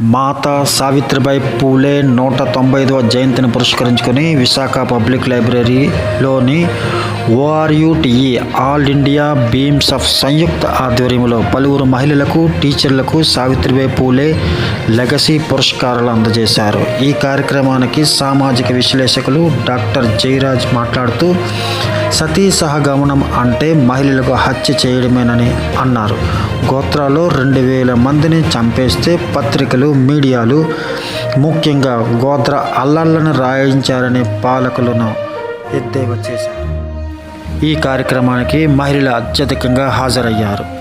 మాతా సావిత్రిబాయి పూలే నూట తొంభై ఐదవ జయంతిని పురస్కరించుకొని విశాఖ పబ్లిక్ లైబ్రరీలోని ఓఆర్యుటిఈ ఆల్ ఇండియా బీమ్స్ ఆఫ్ సంయుక్త ఆధ్వర్యంలో పలువురు మహిళలకు టీచర్లకు సావిత్రిబాయి పూలే లెగసీ పురస్కారాలు అందజేశారు. ఈ కార్యక్రమానికి సామాజిక విశ్లేషకులు డాక్టర్ జయరాజ్ మాట్లాడుతూ సతీ సహగమనం అంటే మహిళలకు హత్య చేయడమేనని అన్నారు. గోత్రాలో రెండు వేల మందిని చంపేస్తే పత్రికలు మీడియాలు ముఖ్యంగా గోత్ర అల్లర్లను రాయించారని పాలకులను ఎద్దేవా చేశారు. ఈ కార్యక్రమానికి మహిళలు అత్యధికంగా హాజరయ్యారు.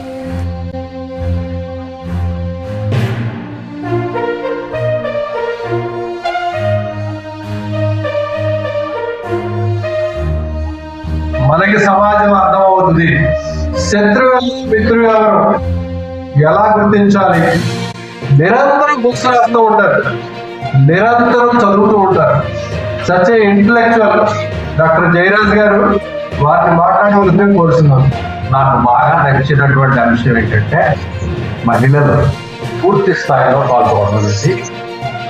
సమాజం అర్థమవుతుంది. శత్రువు మిత్రులు ఎవరు? ఎలా గుర్తించాలి? నిరంతరం బుక్స్ రాస్తూ ఉంటారు. నిరంతరం చదువుతూ ఉంటారు. సచ్ ఇంటలెక్చువల్ డాక్టర్ జయరాజ్ గారు వారిని మాట్లాడవలసింది కోరుతున్నాను. నాకు బాగా నచ్చినటువంటి అంశం ఏంటంటే మహిళలు పూర్తి స్థాయిలో పాల్గొనడం అనేది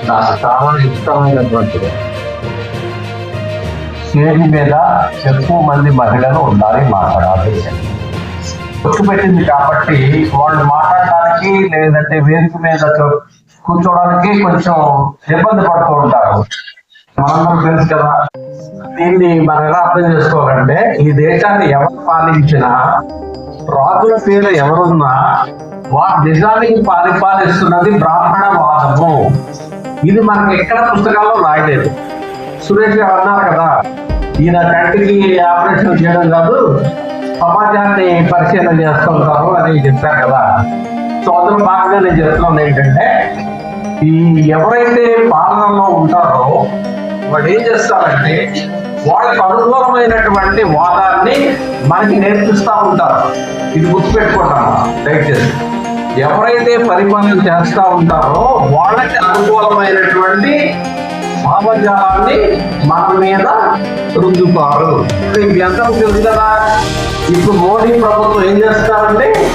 నాకు చాలా ఇష్టమైనటువంటిది. స్టేజ్ మీద ఎక్కువ మంది మహిళలు ఉండాలి మాట్లాడాలి. గుర్తు పెట్టింది కాబట్టి వాళ్ళు మాట్లాడటానికి లేదంటే వేదిక మీద కూర్చోవడానికి కొంచెం ఇబ్బంది పడుతూ ఉంటారు. మనందరం తెలుసు కదా దీన్ని మనం ఎలా అర్థం చేసుకోవాలంటే ఈ దేశాన్ని ఎవరు పాలించినా రాజుల పేరు ఎవరున్నా వారి నిజానికి పరిపాలిస్తున్నది బ్రాహ్మణ వాదము. ఇది మనకి ఎక్కడ పుస్తకాల్లో రాయలేదు. సురేష్ గారు అన్నారు కదా ఈయన కంటికి ఆపరేషన్ చేయడం కాదు సమాజాన్ని పరిశీలన చేస్తుంటారు అని చెప్పారు కదా. సో అందులో భాగంగా నేను చెప్తున్నాను ఏంటంటే ఈ ఎవరైతే పాలనలో ఉంటారో వాళ్ళు ఏం చేస్తారంటే వాళ్ళకి అనుకూలమైనటువంటి వాదాన్ని మనకి నేర్పిస్తూ ఉంటారు. ఇది గుర్తుపెట్టుకుంటాను దయచేసి. ఎవరైతే పరిపాలన చేస్తూ ఉంటారో వాళ్ళకి అనుకూలమైనటువంటి భావజాలాన్ని మన మీద రుద్దుతారు. మీకు ఎంత తెలుసు కదా? ఇప్పుడు మోడీ ప్రభుత్వం ఏం చేస్తారంటే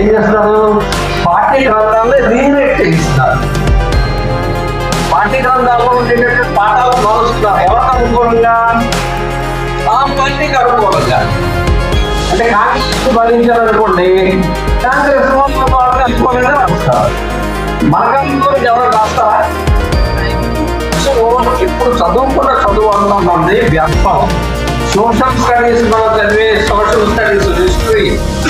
ఏం చేస్తారు? పార్టీ గ్రంథాలని రీరేట్ చేయిస్తారు పార్టీ గ్రంథాల్లో ఉండేటటువంటి పాఠాలు మారుస్తున్నారు ఎవరికి అనుకూలంగా? ఆ పార్టీకి అనుకూలంగా. అంటే కాంగ్రెస్ భరించాలనుకోండి కాంగ్రెస్ అనుకూలంగా రాస్తారు. మనకు అనుకూలంగా ఎవరు రాస్తారా? ఇప్పుడు చదువుకున్న చదువు అంతా వ్యర్థం. సోషల్ స్టడీస్ మనం చదివే సోషల్ స్టడీస్ హిస్టరీ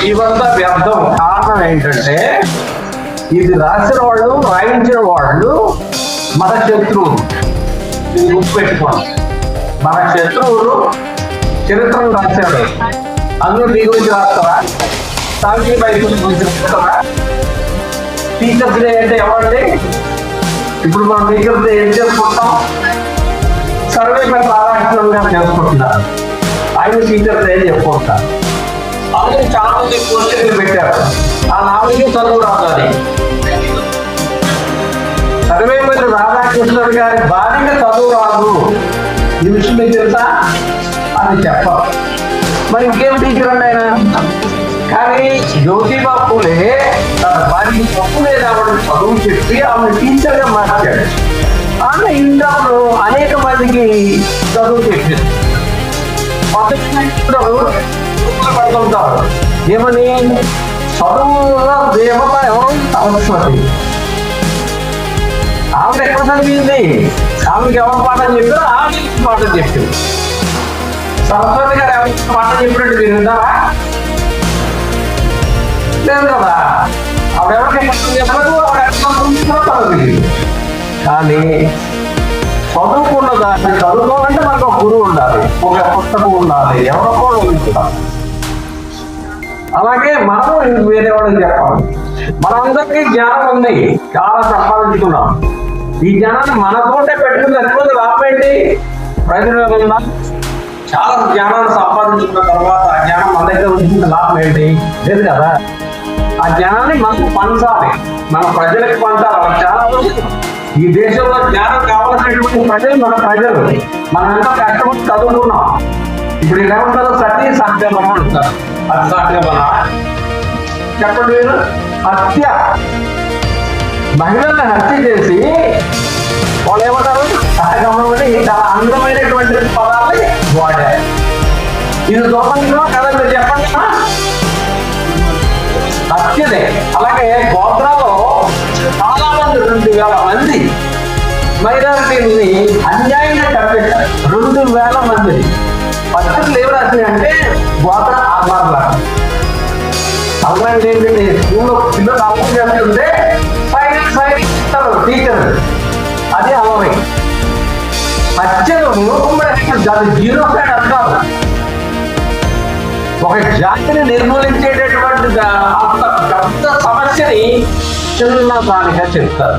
ఇవంతా వ్యర్థం. కారణం ఏంటంటే ఇది రాసిన వాళ్ళు రాయించిన వాళ్ళు మన శత్రువులు. ఇది గుర్తుపెట్టుకోండి మన శత్రువులు చరిత్రను రాశాడు అందులో నీ గురించి రాస్తారా? సాంఘిక బయట గురించి రాస్తారా టీచర్స్ డే అంటే ఎవరండి? ఇప్పుడు మనం టీచర్స్ డే ఏం చేసుకుంటాం సర్వేపై రాధాకృష్ణన్ గారు చేసుకుంటున్నారు ఆయన టీచర్స్ ఏం చెప్పుకుంటారు? అందులో చాలా మంది క్వశ్చన్లు పెట్టారు. ఆ నాలుగే చదువు రాదని సర్వేపల్లి రాధాకృష్ణుడు గారి భార్యగా చదువు రాదు. ఈ విషయం మీకు తెలుసా? అని చెప్పాలి మరి ఇంకేం టీచర్ అండి ఆయన? కానీ జ్యోతిబా పూలే తన భార్య తప్పు లేదా చదువు చెప్పి ఆమె టీచర్గా మార్చాడు. ఆమె ఇంట్లో అనేక మందికి చదువు చెప్పింది పద్ధతులు పడుతుంటారు ఏమని చదువుల దేవత ఎవరు సరస్వతి ఆవిడ ఎక్కడ చదివింది ఆమెకి ఎవరు పాఠం చెప్పారో ఆమె పాఠం చెప్పింది సరస్వతి గారు ఎవరికి పాఠం చెప్పినట్టు మీరు విన్నారా లేదు కదా ఆవిడ ఎవరికి పాఠం చెప్పలేదు ఆవిడ ఎట్లా చదువుతుందో తనకు తెలియదు కానీ చదువుకున్న దాన్ని చదువుకోవాలంటే మనకు ఒక గురువు ఉండాలి ఒక పుస్తకం ఉండాలి ఎవరో కూడా ఉండాలి. అలాగే మనము వేరే వాళ్ళకి చెప్పాలి. మనందరికీ జ్ఞానం ఉంది చాలా సంపాదించుకున్నాం. ఈ జ్ఞానాన్ని మనతోటే పెట్టుకుని సరిపోతే రాపేంటి ఏంటి? ప్రయోజనం చాలా జ్ఞానాన్ని సంపాదించుకున్న తర్వాత ఆ జ్ఞానం మన దగ్గర ఉంచుకున్న లాభం ఏంటి? లేదు కదా. ఆ జ్ఞానాన్ని మనకు పంచాలి. మన ప్రజలకు పంచాలి. చాలా అవసరం. ఈ దేశంలో జ్ఞానం కావాల్సినటువంటి ప్రజలు మన ప్రజలు. మనంతా కష్టపడి చదువుకున్నాం. ఇప్పుడు ఇలా ఉంటారు సతీ సాధ్యమని అంటారు అది సాధ్యమనా చెప్పండి మీరు. హత్య. మహిళల్ని హత్య చేసి మైనారిటీని అన్యాయంగా చంపేశారు రెండు వేల మంది. పత్రికలు ఏం రాసినాయి అంటే గోత్ర ఆధారాలు అలాంటి ఏంటంటే స్కూల్లో పిల్లలు అర్థం చేస్తుంటే సైన్ ఇస్తారు టీచర్. అది అలవై హత్యలు దాని జీరో సైడ్ అంటారు ఒక జాతిని నిర్మూలించేటటువంటి అంత పెద్ద సమస్యని చిన్న దానిగా చెప్తారు.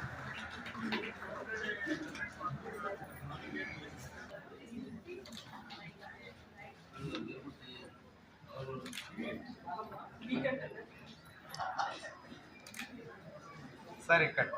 सर एकड़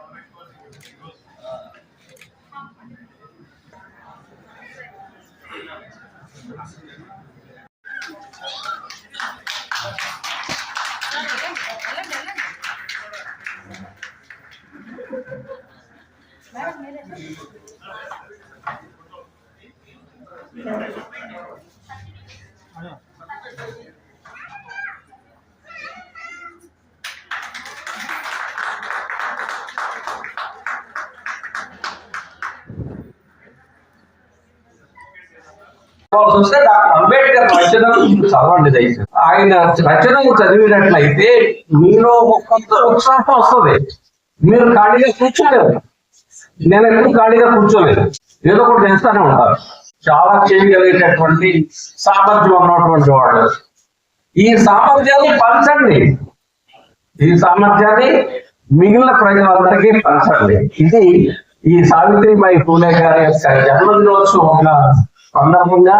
Thank you. కావాల్సి వస్తే డాక్టర్ అంబేద్కర్ రచనలు చదవండి దయచేసి. ఆయన రచనలు చదివినట్లయితే మీలో కొంత ఉత్సాహం వస్తుంది. మీరు ఖాళీగా కూర్చోలేరు. నేను ఎప్పుడు ఖాళీగా కూర్చోలేదు ఏదో ఒకటి చేస్తానే ఉంటారు చాలా చేయగలిగేటటువంటి సామర్థ్యం ఉన్నటువంటి వాడు. ఈ సామర్థ్యాన్ని పంచండి. ఈ సామర్థ్యాన్ని మిగిలిన ప్రజలందరికీ పంచండి. ఇది ఈ సావిత్రిబాయి పూలే గారి యొక్క జన్మదినోత్సవం సందర్భంగా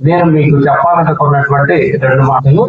నేను మీకు చెప్పాలనుకున్నటువంటి రెండు మాటలు